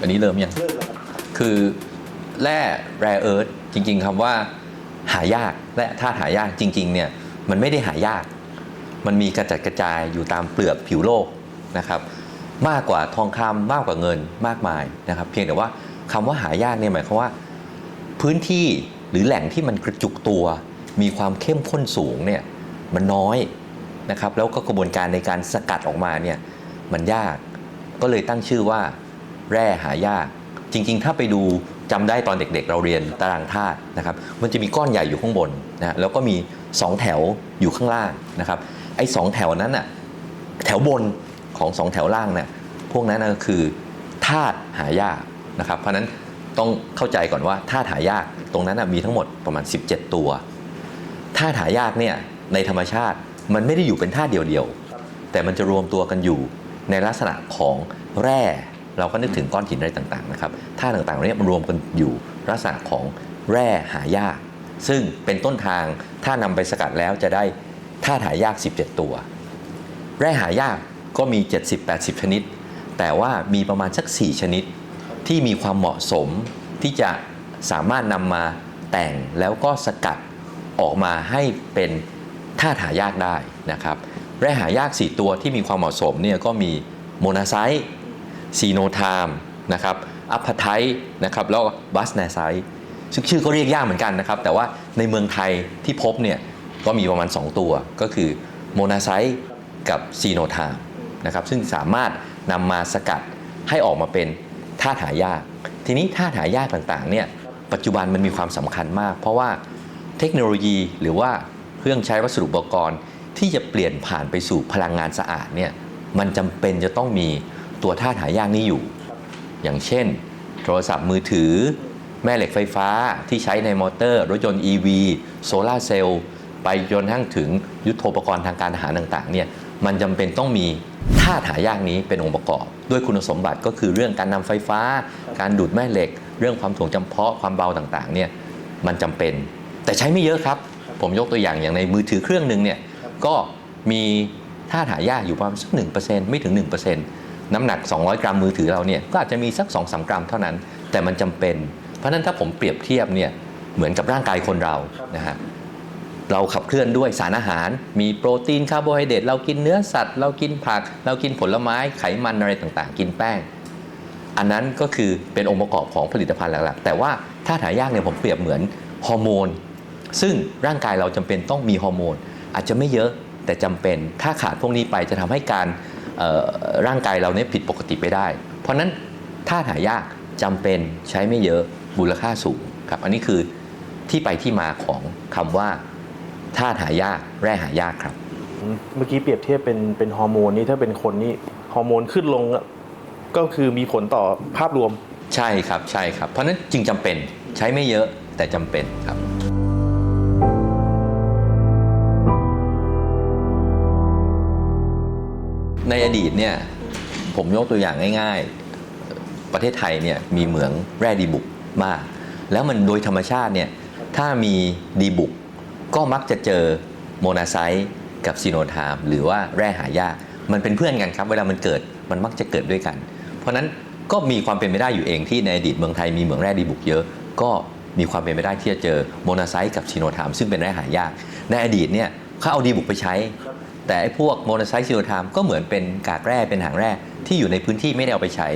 อันนี้เริ่มยังเริ่มแล้วครับคือแร่แร่เอิร์ธจริง ๆคำว่าหายากและธาตุหายากจริง ๆ เนี่ย มันไม่ได้หายาก มันมีกระจัดกระจายอยู่ตามเปลือกผิวโลกนะครับ มากกว่าทองคำมากกว่าเงินมากมายนะครับ เพียงแต่ว่าคำว่าหายากเนี่ยหมายความว่า พื้นที่หรือแหล่งที่มันกระจุกตัว มีความเข้มข้นสูงเนี่ยมันน้อยนะครับ แล้วก็กระบวนการในการสกัดออกมาเนี่ยมันยากก็เลยตั้งชื่อว่า แร่หายาก จริง ๆ ถ้าไปดูจำได้ตอนเด็ก ๆ เราเรียนตารางธาตุนะครับมันจะมีก้อนใหญ่อยู่ข้างบนนะแล้วก็มี 2 แถวอยู่ข้างล่างนะครับไอ้สองแถวนั้นน่ะแถวบนของสองแถวล่างเนี่ยพวกนั้นก็คือธาตุหายากนะครับเพราะนั้นต้องเข้าใจก่อนว่าธาตุหายากตรงนั้นนะมีทั้งหมดประมาณ 17 ตัวธาตุหายากเนี่ยในธรรมชาติมันไม่ได้อยู่เป็นธาตุเดียวๆแต่มันจะรวมตัวกันอยู่ในลักษณะของแร่ เราก็นึกถึงก้อนหินอะไรต่างๆนะครับธาตุต่างๆเหล่านี้มันรวมกันอยู่ลักษณะของแร่หายาก ซึ่งเป็นต้นทางถ้านำไปสกัดแล้วจะได้ธาตุหายาก 17 ตัว แร่หายากก็มี 70-80 ชนิด แต่ว่ามีประมาณสัก 4 ชนิดที่มีความเหมาะสมที่จะสามารถนำมาแต่งแล้วก็สกัดออกมาให้เป็นธาตุหายากได้นะครับ แร่หายาก 4 ตัวที่มีความเหมาะสมเนี่ยก็มีโมนาไซต์ ซีโนไทม์นะครับอัพพไทนะครับแล้วบัสนาไซต์ซึ่งชื่อก็เรียกยากเหมือนกันนะครับ แต่ว่าในเมืองไทยที่พบเนี่ยก็มีประมาณ 2 ตัว ก็คือโมนาไซต์กับซีโนไทม์นะครับซึ่งสามารถนำมาสกัดให้ออกมาเป็นธาตุหายาก ทีนี้ธาตุหายากต่างๆเนี่ยปัจจุบันมันมีความสำคัญมาก เพราะว่าเทคโนโลยีหรือว่าเครื่องใช้วัสดุอุปกรณ์ ที่จะเปลี่ยนผ่านไปสู่พลังงานสะอาดเนี่ยมันจำเป็นจะต้องมี ตัวธาตุหายากนี้อยู่ อย่างเช่น โทรศัพท์มือถือ แม่เหล็กไฟฟ้าที่ใช้ในมอเตอร์ รถยนต์ EV โซลาเซลล์ไปจนทั้งถึงยุทโธปกรณ์ทางการทหารต่างๆเนี่ยมันจำเป็นต้องมีธาตุหายากนี้เป็นองค์ประกอบ ด้วยคุณสมบัติก็คือเรื่องการนำไฟฟ้า การดูดแม่เหล็ก เรื่องความถ่วงจำเพาะความเบาต่างๆเนี่ยมันจำเป็น แต่ใช้ไม่เยอะครับ ผมยกตัวอย่างอย่างในมือถือเครื่องหนึ่งเนี่ยก็มีธาตุหายากอยู่ประมาณสัก1%ไม่ถึง 1% น้ำหนัก 200 กรัมมือถือเราเนี่ยก็อาจจะมีสัก2-3กรัมเท่านั้น แต่มันจำเป็น เพราะนั้นถ้าผมเปรียบเทียบเนี่ยเหมือนกับร่างกายคนเรานะฮะเราขับเคลื่อนด้วยสารอาหาร มีโปรตีนคาร์โบไฮเดรตเรากินเนื้อสัตว์ เรากินผัก เรากินผลไม้ไขมันอะไรต่างๆ กินแป้ง อันนั้นก็คือเป็นองค์ประกอบของผลิตภัณฑ์หลักๆ แต่ว่าถ้าหายากเนี่ยผมเปรียบเหมือนฮอร์โมนซึ่งร่างกายเราจำเป็นต้องมีฮอร์โมนอาจจะไม่เยอะแต่จำเป็นถ้าขาดพวกนี้ไปจะทำให้การ ร่างกายเราเนี่ยผิดปกติไปได้ เพราะฉะนั้นถ้าหายากจำเป็นใช้ไม่เยอะมูลค่าสูงครับอันนี้คือที่ไปที่มาของคำว่าธาตุหายากแร่หายากครับอืมเมื่อกี้เปรียบเทียบเป็นเป็นฮอร์โมนนี่ถ้าเป็นคนนี่ฮอร์โมนขึ้นลงอะก็คือมีผลต่อภาพรวมใช่ครับใช่ครับ เพราะฉะนั้นจึงจำเป็นใช้ไม่เยอะแต่จำเป็นครับ ในอดีตเนี่ยผมยกตัวอย่างง่ายๆ ประเทศไทยเนี่ยมีเหมืองแร่ดีบุกมาก แล้วมันโดยธรรมชาติเนี่ยถ้ามีดีบุกก็มักจะเจอโมนาไซต์กับซีโนไทม์หรือว่าแร่หายากมันเป็นเพื่อนกันครับเวลามันเกิดมันมักจะเกิดด้วยกัน เพราะฉะนั้นก็มีความเป็นไปได้อยู่เองที่ในอดีตเมืองไทยมีเหมืองแร่ดีบุกเยอะ ก็มีความเป็นไปได้ที่จะเจอโมนาไซต์กับซีโนไทม์ซึ่งเป็นแร่หายาก ในอดีตเนี่ยเขาเอาดีบุกไปใช้ แต่ไอ้พวกโมนาไซต์ซีโนไทม์ก็เหมือนเป็นกากแร่เป็นหางแร่ที่อยู่ในพื้นที่ไม่ได้เอาไปใช้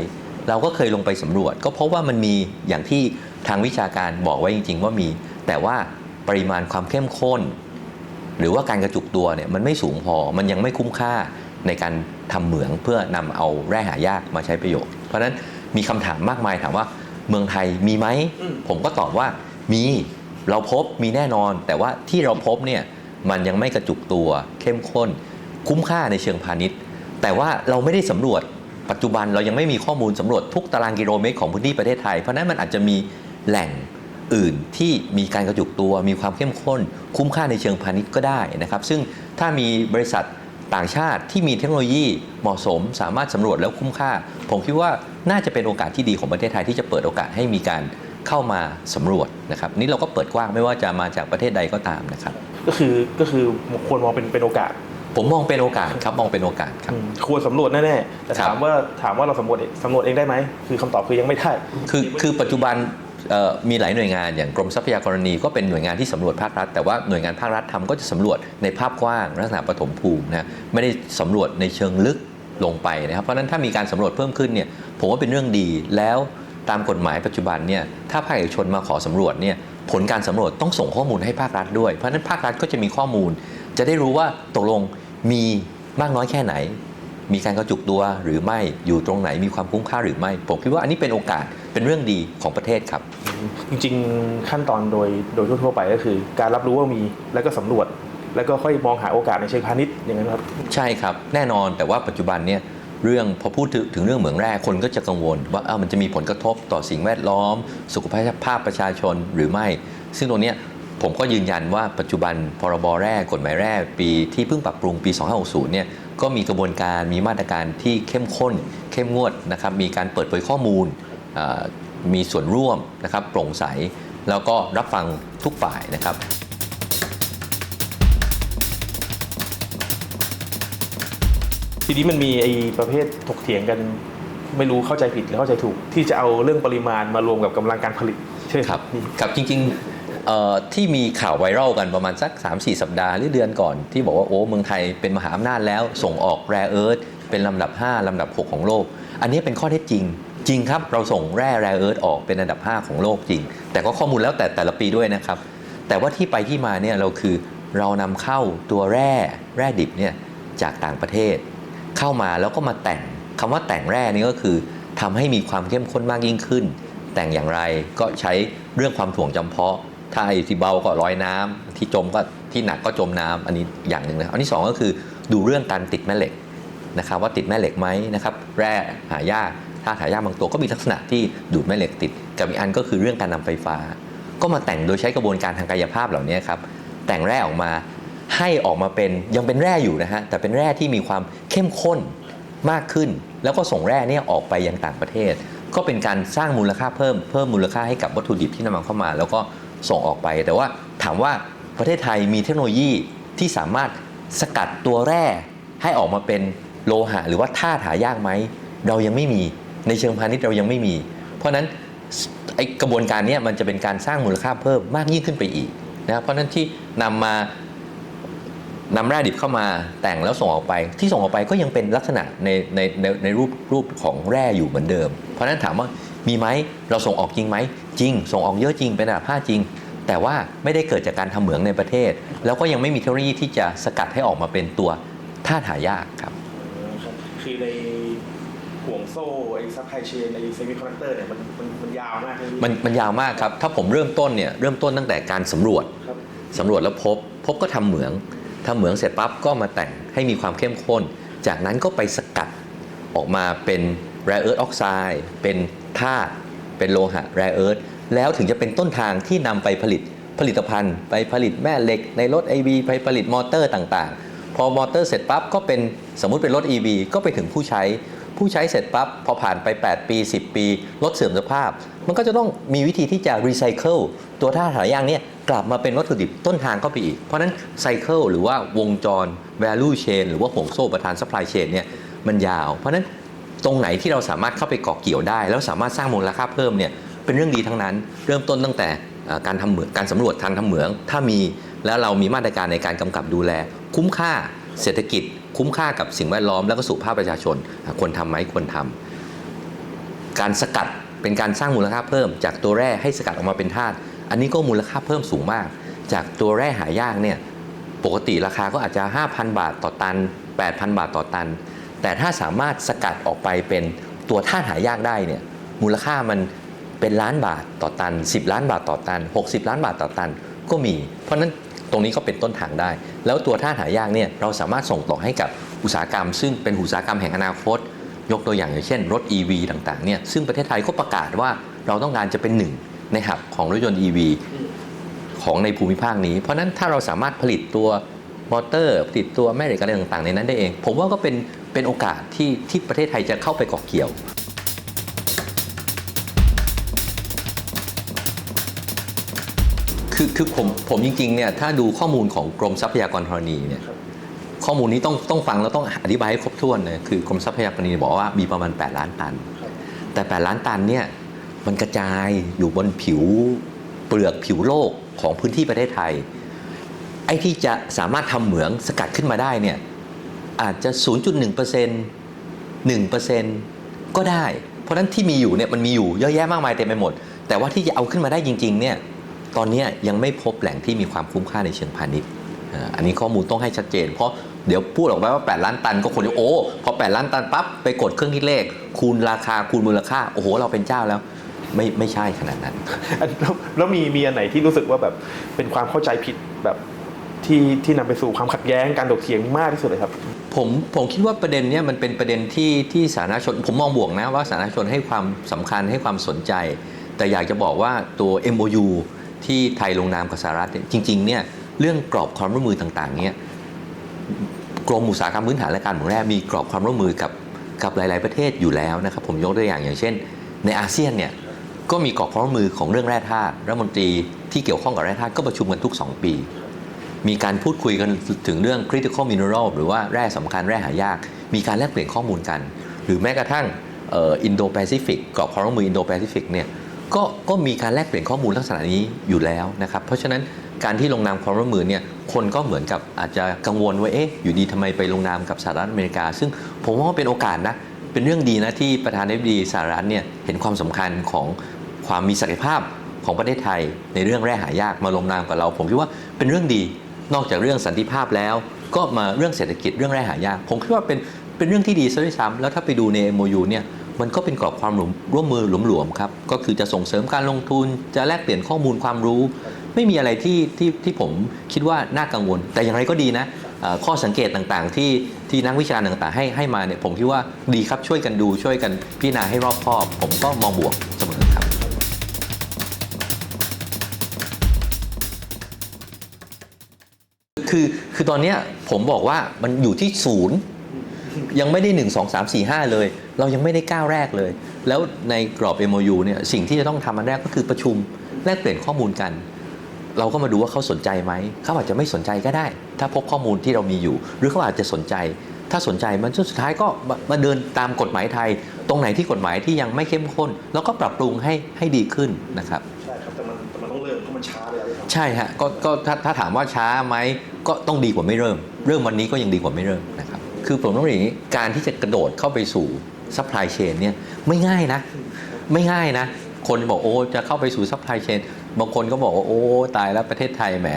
เราก็เคยลงไปสำรวจ ก็พบว่ามันมีอย่างที่ทางวิชาการบอกไว้จริง ๆ ว่ามี แต่ว่าปริมาณความเข้มข้น หรือว่าการกระจุกตัวเนี่ยมันไม่สูงพอมันยังไม่คุ้มค่าในการทำเหมืองเพื่อนำเอาแร่หายากมาใช้ประโยชน์ เพราะฉะนั้นมีคำถามมากมายถามว่าเมืองไทยมีไหมมผมก็ตอบว่ามีเราพบมีแน่นอน แต่ว่าที่เราพบเนี่ย มันยังไม่กระจุกตัวเข้มข้น คุ้มค่าในเชิงพาณิชย์ แต่ว่าเราไม่ได้สำรวจปัจจุบันเรายังไม่มีข้อมูลสำรวจทุกตารางกิโลเมตรของพื้นที่ประเทศไทย เพราะฉะนั้นมันอาจจะมีแหล่งอื่นที่มีการกระจุกตัวมีความเข้มข้น คุ้มค่าในเชิงพาณิชย์ก็ได้นะครับซึ่งถ้ามีบริษัทต่างชาติที่มีเทคโนโลยีเหมาะสม สามารถสำรวจแล้วคุ้มค่า ผมคิดว่าน่าจะเป็นโอกาสที่ดีของประเทศไทยที่จะเปิดโอกาสให้มีการเข้ามาสำรวจนะครับนี่เราก็เปิดกว้างไม่ว่าจะมาจากประเทศใดก็ตามนะครับ ก็คือก็คือควรมองเป็นเป็นโอกาส ผมมองเป็นโอกาสครับมองเป็นโอกาสครับอืมควรสำรวจแน่ๆแต่ครับถามว่าถามว่าเราสำรวจเองสำรวจเองได้ไหมคือคำตอบคือยังไม่ได้คือคือปัจจุบันเอ่อมีหลายหน่วยงานอย่างกรมทรัพยากรณีก็เป็นหน่วยงานที่สำรวจภาครัฐ แต่ว่าหน่วยงานภาครัฐทำก็จะสำรวจในภาพกว้างลักษณะปฐมภูมินะไม่ได้สำรวจในเชิงลึกลงไปนะครับเพราะฉะนั้นถ้ามีการสำรวจเพิ่มขึ้นเนี่ยผมว่าเป็นเรื่องดีแล้วตามกฎหมายปัจจุบันเนี่ยถ้าภาคเอกชนมาขอสำรวจเนี่ย ผลการสำรวจต้องส่งข้อมูลให้ภาครัฐด้วย เพราะฉะนั้นภาครัฐก็จะมีข้อมูล จะได้รู้ว่าตกลงมีมากน้อยแค่ไหน มีการกระจุกตัวหรือไม่อยู่ตรงไหนมีความคุ้มค่าหรือไม่ ผมคิดว่าอันนี้เป็นโอกาสเป็นเรื่องดีของประเทศครับ จริงๆขั้นตอนโดยโดยทั่วๆไปก็คือ การรับรู้ว่ามีแล้วก็สำรวจ แล้วก็ค่อยมองหาโอกาสในเชิงพาณิชย์อย่างนั้นครับ ใช่ครับ แน่นอนแต่ว่าปัจจุบันเนี่ย เรื่องพอพูดถึงเรื่องเหมืองแร่คนก็จะกังวล ว่าเอ้ามันจะมีผลกระทบต่อสิ่งแวดล้อม สุขภาพประชาชนหรือไม่ ซึ่งตรงนี้ผมก็ยืนยันว่าปัจจุบันพรบแร่กฎหมายแร่ปีที่เพิ่งปรับปรุงปี 2560 เนี่ยก็มีกระบวนการมีมาตรการที่เข้มข้น เข้มงวดนะครับมีการเปิดเผยข้อมูล มีส่วนร่วมนะครับโปร่งใส แล้วก็รับฟังทุกฝ่ายนะครับ ทีนี้มันมีไอ้ประเภทถกเถียงกันไม่รู้เข้าใจผิดหรือเข้าใจถูก ที่จะเอาเรื่องปริมาณมารวมกับกำลังการผลิตใช่ไหมครับครับจริงๆที่มีข่าวไวรัลกันประมาณสัก 3-4 สัปดาห์หรือเดือนก่อน ที่บอกว่าโอ้เมืองไทยเป็นมหาอำนาจแล้ว ส่งออกแร่เอิร์ธเป็นลำดับ 5 ลำดับ 6 ของโลก อันนี้เป็นข้อเท็จจริง จริงครับเราส่งแร่แร่เอิร์ธออกเป็นอันดับ 5 ของโลกจริง แต่ก็ข้อมูลแล้วแต่แต่ละปีด้วยนะครับ แต่ว่าที่ไปที่มาเนี่ยเราคือเรานำเข้าตัวแร่แร่ดิบเนี่ยจากต่างประเทศ เข้ามาแล้วก็มาแต่งคำว่าแต่งแร่นี่ก็คือทำให้มีความเข้มข้นมากยิ่งขึ้น แต่งอย่างไรก็ใช้เรื่องความถ่วงจำเพาะ ถ้าไอ้ที่เบาก็ลอยน้ำที่จมก็ที่หนักก็จมน้ำอันนี้อย่างหนึ่งนะอันที่สองก็คือดูเรื่องการติดแม่เหล็กนะครับว่าติดแม่เหล็กไหมนะครับแร่หายากถ้าหายากบางตัวก็มีลักษณะที่ดูดแม่เหล็กติดกับอีกอันก็คือเรื่องการนำไฟฟ้า ก็มาแต่งโดยใช้กระบวนการทางกายภาพเหล่านี้ครับแต่งแร่ออกมา ให้ออกมาเป็นยังเป็นแร่อยู่นะฮะแต่เป็นแร่ที่มีความเข้มข้นมากขึ้น แล้วก็ส่งแร่เนี่ยออกไปยังต่างประเทศ ก็เป็นการสร้างมูลค่าเพิ่มเพิ่มมูลค่าให้กับวัตถุดิบที่นำมาเข้ามา แล้วก็ส่งออกไป แต่ว่าถามว่าประเทศไทยมีเทคโนโลยีที่สามารถสกัดตัวแร่ให้ออกมาเป็นโลหะหรือว่าธาตุหายากไหมเรายังไม่มีในเชิงพาณิชย์เรายังไม่มี เพราะฉะนั้นไอกระบวนการเนี้มันจะเป็นการสร้างมูลค่าเพิ่มมากยิ่งขึ้นไปอีกนะครับเพราะฉะนั้นที่นำมา นำแร่ดิบเข้ามาแต่งแล้วส่งออกไป ที่ส่งออกไปก็ยังเป็นลักษณะในในในในรูปรูปของแร่อยู่เหมือนเดิม เพราะฉะนั้นถามว่ามีไหมเราส่งออกจริงไหมจริง ส่งออกเยอะจริงเป็นอันดับห้าจริง แต่ว่าไม่ได้เกิดจากการทำเหมืองในประเทศ แล้วก็ยังไม่มีเทคโนโลยีที่จะสกัดให้ออกมาเป็นตัวธาตุหายากครับคือในห่วงโซ่ไอ้ซัพพลายเชนไอ้เซมิคอนดักเตอร์เนี่ยมันมันมันยาวมากเลยพี่มันมันยาวมากครับ ถ้าผมเริ่มต้นเนี่ยเริ่มต้นตั้งแต่การสำรวจครับสำรวจแล้วพบ พบก็ทำเหมือง ทำเหมืองเสร็จปั๊บก็มาแต่งให้มีความเข้มข้น จากนั้นก็ไปสกัดออกมาเป็นแร่เอิร์ธออกไซด์เป็นธาตุเป็นโลหะแร่เอิร์ธแล้วถึงจะเป็นต้นทางที่นำไปผลิตผลิตภัณฑ์ ไปผลิตแม่เหล็ก ในรถ AV ไปผลิตมอเตอร์ต่างๆ พอมอเตอร์เสร็จปั๊บก็เป็นสมมุติเป็นรถ EV ก็ไปถึงผู้ใช้ ผู้ใช้เสร็จปั๊บพอผ่านไป 8 ปี 10 ปี รถเสื่อมสภาพ มันก็จะต้องมีวิธีที่จะรีไซเคิลตัวท่าตุหายางเนี่ย กลับมาเป็นวัตถุดิบต้นทางเข้าไปอีก เพราะนั้นไซเคิลหรือว่าวงจร value chain หรือว่าห่วงโซ่ประทาน supply chain เนี่ยมันยาว เพราะนั้นตรงไหนที่เราสามารถเข้าไปเกาะเกี่ยวได้ แล้วสามารถสร้างมูลค่าเพิ่มเนี่ยเป็นเรื่องดีทั้งนั้น เริ่มต้นตั้งแต่การทำเหมืองการสำรวจทางทำเหมือง ถ้ามีแล้วเรามีมาตรการในการกำกับดูแล คุ้มค่าเศรษฐกิจ คุ้มค่ากับสิ่งแวดล้อมแล้วก็สุขภาพประชาชนควรทำไหมควรทำการสกัดเป็นการสร้างมูลค่าเพิ่มจากตัวแร่ให้สกัดออกมาเป็นธาตุ อันนี้ก็มูลค่าเพิ่มสูงมาก จากตัวแร่หายากเนี่ยปกติราคาก็อาจจะ 5,000 บาทต่อตัน 8,000 บาทต่อตัน แต่ถ้าสามารถสกัดออกไปเป็นตัวธาตุหายากได้เนี่ยมูลค่ามันเป็นล้านบาทต่อตัน 10 ล้านบาทต่อตัน 60 ล้านบาทต่อตันก็มี เพราะฉะนั้นตรงนี้ก็เป็นต้นทางได้ แล้วตัวธาตุหายากเนี่ยเราสามารถส่งต่อให้กับอุตสาหกรรม ซึ่งเป็นอุตสาหกรรมแห่งอนาคต ยกตัวอย่างอย่างเช่น รถ EV ต่างๆเนี่ยซึ่งประเทศไทยก็ประกาศว่าเราต้องการจะเป็นหนึ่ง ในหับของรถยนต์ EV ของในภูมิภาคนี้ เพราะนั้นถ้าเราสามารถผลิตตัวมอเตอร์ผลิตตัวแม่เหล็กอะไรต่างๆ ในนั้นได้เอง ผมว่าก็เป็นเป็นโอกาสที่ที่ประเทศไทยจะเข้าไปเกาะเกี่ยว คือคือผมผมจริงๆเนี่ยถ้าดูข้อมูลของกรมทรัพยากรธรณีเนี่ยข้อมูลนี้ต้องต้องฟังแล้วต้องอธิบายให้ครบถ้วนเลยคือกรมทรัพยากรธรณีบอกว่ามีประมาณ 8 ล้านตัน แต่ 8 ล้านตันเนี่ย มันกระจายอยู่บนผิวเปลือกผิวโลกของพื้นที่ประเทศไทย ไอ้ที่จะสามารถทำเหมืองสกัดขึ้นมาได้เนี่ยอาจจะ 0.1% 1%ก็ได้ เพราะฉะนั้นที่มีอยู่เนี่ยมันมีอยู่เยอะแยะมากมายเต็มไปหมด แต่ว่าที่จะเอาขึ้นมาได้จริงๆเนี่ยตอนนี้ยังไม่พบแหล่งที่มีความคุ้มค่าในเชิงพาณิชย์อันนี้ข้อมูลต้องให้ชัดเจน เพราะเดี๋ยวพูดออกไปว่า 8 ล้านตันก็คนจะโอ้พอ 8 ล้านตันปั๊บไปกดเครื่องคิดเลข คูณราคาคูณมูลค่า โอ้โห เราเป็นเจ้าแล้ว ไม่ไม่ใช่ขนาดนั้นอันแล้วแล้วมีมีอันไหนที่รู้สึกว่าแบบเป็นความเข้าใจผิดแบบที่ที่นำไปสู่ความขัดแย้งการถกเถียงมากที่สุดเลยครับ ผมผมคิดว่าประเด็นเนี้ยมันเป็นประเด็นที่ที่สาธารณชน ผมมองบวกนะว่าสาธารณชนให้ความสำคัญให้ความสนใจ แต่อยากจะบอกว่าตัว MOU ที่ไทยลงนามกับสหรัฐเนี่ยจริงๆเนี่ยเรื่องกรอบความร่วมมือต่างๆเนี่ยกรมอุตสาหกรรมพื้นฐานและการเมืองแร่มีกรอบความร่วมมือกับกับหลาย ๆประเทศอยู่แล้วนะครับผมยกตัวอย่างอย่างเช่น ในอาเซียนเนี่ย ก็มีกรอบความร่วมมือของเรื่องแร่ธาตุรัฐมนตรีที่เกี่ยวข้องกับแร่ธาตุก็ประชุมกันทุก 2 ปี มีการพูดคุยกันถึงเรื่อง critical mineral หรือว่าแร่สำคัญแร่หายาก มีการแลกเปลี่ยนข้อมูลกัน หรือแม้กระทั่งอินโดแปซิฟิกกรอบความร่วมมืออินโดแปซิฟิกเนี่ยก็ก็มีการแลกเปลี่ยนข้อมูลลักษณะนี้อยู่แล้วนะครับเพราะฉะนั้นการที่ลงนามความร่วมมือเนี่ยคนก็เหมือนกับอาจจะกังวลว่าเอ๊ะอยู่ดีทำไมไปลงนามกับสหรัฐอเมริกา ซึ่งผมว่าเป็นโอกาสนะเป็นเรื่องดีนะที่ประธานาธิบดีสหรัฐเนี่ยเห็นความสำคัญของ ความมีศักยภาพของประเทศไทย ในเรื่องแร่หายากมาลงนามกับเรา ผมคิดว่าเป็นเรื่องดีนอกจากเรื่องสันติภาพแล้ว ก็มาเรื่องเศรษฐกิจเรื่องแร่หายาก ผมคิดว่าเป็นเป็นเรื่องที่ดีซะด้วยซ้ำแล้วถ้าไปดูใน MOU เนี่ยมันก็เป็นกรอบความร่วมมือหลวมๆครับก็คือจะส่งเสริมการลงทุนจะแลกเปลี่ยนข้อมูลความรู้ ไม่มีอะไรที่ที่ที่ผมคิดว่าน่ากังวล แต่อย่างไรก็ดีนะข้อสังเกตต่างๆ ที่ที่นักวิชาการต่างๆ ให้ให้มาเนี่ยผมคิดว่าดีครับช่วยกันดูช่วยกันพิจารณาให้รอบคอบ ผมก็มองบวกเสมอ ครับคือคือตอนเนี้ยผมบอกว่ามันอยู่ที่ศูนย์ยังไม่ได้ 1 2 3 4 5 เลย เรายังไม่ได้ก้าวแรกเลย แล้วในกรอบ MOU เนี่ยสิ่งที่จะต้องทำอันแรกก็คือประชุมแลกเปลี่ยนข้อมูลกัน เราก็มาดูว่าเขาสนใจไหม เขาอาจจะไม่สนใจก็ได้ ถ้าพบข้อมูลที่เรามีอยู่ หรือเขาอาจจะสนใจ ถ้าสนใจมันสุดท้ายก็มามาเดินตามกฎหมายไทย ตรงไหนที่กฎหมายที่ยังไม่เข้มข้น แล้วก็ปรับปรุงให้ให้ดีขึ้นนะครับ ใช่ครับ แต่มันแต่มันต้องเริ่มเพราะมันช้าเลยครับใช่ฮะก็ก็ถ้าถ้าถามว่าช้าไหม ก็ต้องดีกว่าไม่เริ่ม เริ่มวันนี้ก็ยังดีกว่าไม่เริ่มนะครับคือผมต้องเรียนอย่างนี้การที่จะกระโดดเข้าไปสู่ซัพพลายเชนเนี่ยไม่ง่ายนะ ไม่ง่ายนะ คนบอกโอ้จะเข้าไปสู่ซัพพลายเชนบางคนก็บอกว่าโอ้ตายแล้วประเทศไทยแหม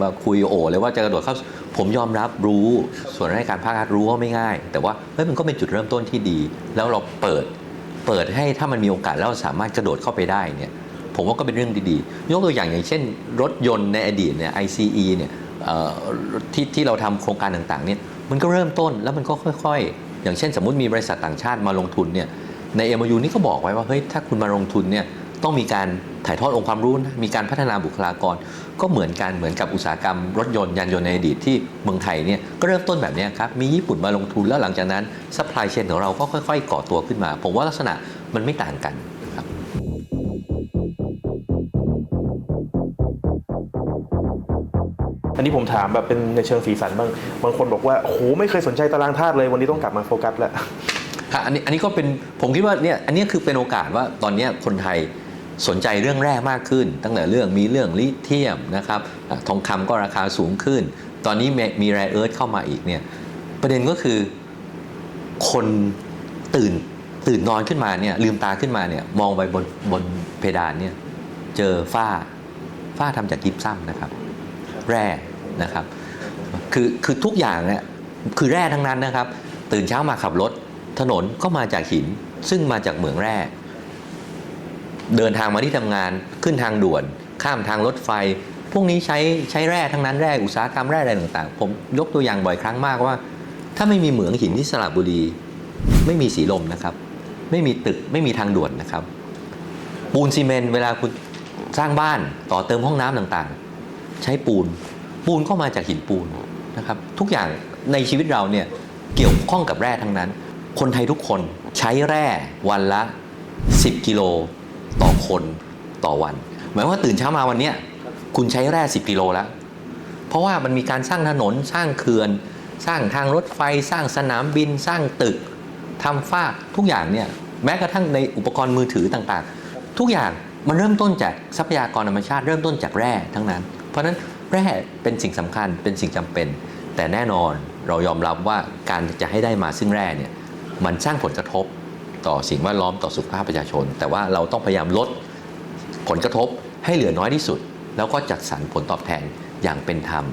มาคุยโอ้เลยว่าจะกระโดดเข้าผมยอมรับรู้ ส่วนราชการภาครัฐรู้ว่าไม่ง่าย แต่ว่าเฮ้ยมันก็เป็นจุดเริ่มต้นที่ดี แล้วเราเปิดเปิดให้ถ้ามันมีโอกาสแล้วเราสามารถกระโดดเข้าไปได้เนี่ยผมว่าก็เป็นเรื่องดีๆ ยกตัวอย่างอย่างเช่น รถยนต์ในอดีตเนี่ย ICE เนี่ย ที่ที่เราทำโครงการต่างๆเนี่ยมันก็เริ่มต้นแล้วมันก็ค่อยๆ อย่างเช่น สมมุติมีบริษัทต่างชาติมาลงทุนเนี่ยใน MOU นี่ก็บอกไว้ว่าเฮ้ยถ้าคุณมาลงทุนเนี่ยต้องมีการถ่ายทอดองค์ความรู้นะมีการพัฒนาบุคลากร ก็เหมือนกันเหมือนกับอุตสาหกรรมรถยนต์ยานยนต์ในอดีตที่เมืองไทยเนี่ยก็เริ่มต้นแบบนี้ครับมีญี่ปุ่นมาลงทุนแล้วหลังจากนั้นซัพพลายเชนของเราก็ค่อยๆก่อตัวขึ้นมา ผมว่าลักษณะมันไม่ต่างกัน อันนี้ผมถามแบบเป็นในเชิงสีสันบ้างบางคนบอกว่าโอ้โหไม่เคยสนใจตารางธาตุเลย วันนี้ต้องกลับมาโฟกัสแล้วค่ะอันนี้อันนี้ก็เป็นผมคิดว่าเนี่ยอันนี้คือเป็นโอกาสว่าตอนนี้คนไทยสนใจเรื่องแร่มากขึ้น ตั้งแต่เรื่องมีเรื่องลิเทียมนะครับทองคำก็ราคาสูงขึ้น ตอนนี้มีแร่เอิร์ธเข้ามาอีกเนี่ยประเด็นก็คือคนตื่นตื่นนอนขึ้นมาเนี่ยลืมตาขึ้นมาเนี่ยมองไปบนบนเพดานเนี่ยเจอฝ้าฝ้าทำจากกิฟซัมนะครับ แร่นะครับคือคือทุกอย่างเนี่ยคือแร่ทั้งนั้นนะครับ ตื่นเช้ามาขับรถ ถนนก็มาจากหิน ซึ่งมาจากเหมืองแร่ เดินทางมาที่ทำงานขึ้นทางด่วน ข้ามทางรถไฟ พวกนี้ใช้ใช้แร่ทั้งนั้นแร่อุตสาหกรรมแร่อะไรต่างๆ ผมยกตัวอย่างบ่อยครั้งมากว่า ถ้าไม่มีเหมืองหินที่สระบุรี ไม่มีสีลมนะครับ ไม่มีตึกไม่มีทางด่วนนะครับ ปูนซีเมนต์เวลาคุณสร้างบ้านต่อเติมห้องน้ำต่างๆ ใช้ปูน ปูนก็มาจากหินปูนนะครับ ทุกอย่างในชีวิตเราเนี่ยเกี่ยวข้องกับแร่ทั้งนั้น คนไทยทุกคนใช้แร่วันละ 10 กิโลต่อคนต่อวัน หมายว่าตื่นเช้ามาวันนี้คุณใช้แร่ 10 กิโลแล้ว เพราะว่ามันมีการสร้างถนนสร้างเขื่อน สร้างทางรถไฟ สร้างสนามบิน สร้างตึกทำฟ้าทุกอย่างเนี่ยแม้กระทั่งในอุปกรณ์มือถือต่างๆ ทุกอย่างมันเริ่มต้นจากทรัพยากรธรรมชาติเริ่มต้นจากแร่ทั้งนั้น ราะนั้นแร่เป็นสิ่งสำคัญเป็นสิ่งจำเป็น แต่แน่นอนเรายอมรับว่าการจะให้ได้มาซึ่งแร่เนี่ยมันสร้างผลกระทบต่อสิ่งแวดล้อมต่อสุขภาพประชาชน แต่ว่าเราต้องพยายามลดผลกระทบให้เหลือน้อยที่สุด แล้วก็จัดสรรผลตอบแทนอย่างเป็นธรรม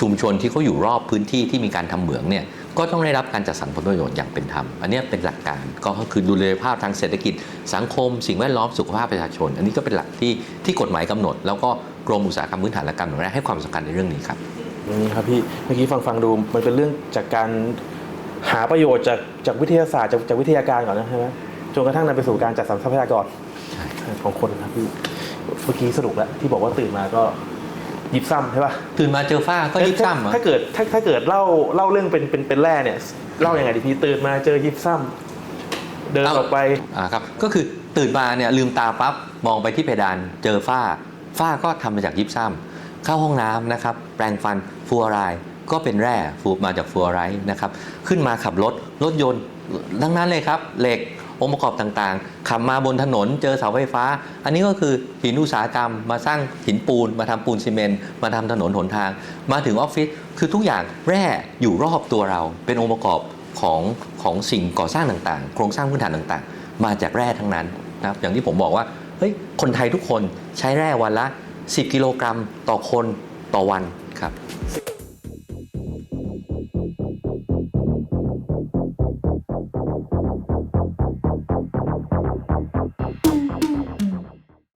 ชุมชนที่เขาอยู่รอบพื้นที่ที่มีการทำเหมืองเนี่ยก็ต้องได้รับการจัดสรรผลประโยชน์อย่างเป็นธรรม อันนี้เป็นหลักการก็คือดูแลภาพทางเศรษฐกิจ สังคม สิ่งแวดล้อมสุขภาพประชาชน อันนี้ก็เป็นหลักที่ที่กฎหมายกำหนด แล้วก็ กรมอุตสาหกรรมพื้นฐานและการเมืองแร่ให้ความสำคัญในเรื่องนี้ครับอย่างนี้ครับพี่เมื่อกี้ฟังฟังดูมันเป็นเรื่องจากการหาประโยชน์จากจากวิทยาศาสตร์จากจากวิทยาการก่อนนะใช่ไหมจนกระทั่งนำไปสู่การจัดสรรทรัพยากรใช่ของคนครับพี่เมื่อกี้สรุปแล้วที่บอกว่าตื่นมาก็ยิบซ้ำใช่ป่ะตื่นมาเจอฝ้าก็ยิบซ้ำเหรอถ้าเกิดถ้าถ้าเกิดเล่าเล่าเรื่องเป็นเป็นเป็นแร่เนี่ยเล่ายังไงดีพี่ตื่นมาเจอยิบซ้ำเดินออกไปอ่าครับก็คือตื่นมาเนี่ยลืมตาปั๊บมองไปที่เพดานเจอฝ้า ฝ้าก็ทำมาจากยิปซัมเข้าห้องน้ำนะครับ แปรงฟันฟูออไรด์ก็เป็นแร่ฟูมาจากฟูออไรด์นะครับ ขึ้นมาขับรถรถยนต์ดังนั้นเลยครับ เหล็กองค์ประกอบต่างๆ ขับมาบนถนนเจอเสาไฟฟ้า อันนี้ก็คือหินอุตสาหกรรม มาสร้างหินปูน มาทำปูนซีเมนต์มาทำถนนหนทาง มาถึงออฟฟิศคือทุกอย่างแร่อยู่รอบตัวเรา เป็นองค์ประกอบของของสิ่งก่อสร้างต่างๆ โครงสร้างพื้นฐานต่างๆ มาจากแร่ทั้งนั้นนะครับอย่างที่ผมบอกว่า คนไทยทุกคนใช้แร่วันละ 10 กิโลกรัมต่อคนต่อวันครับ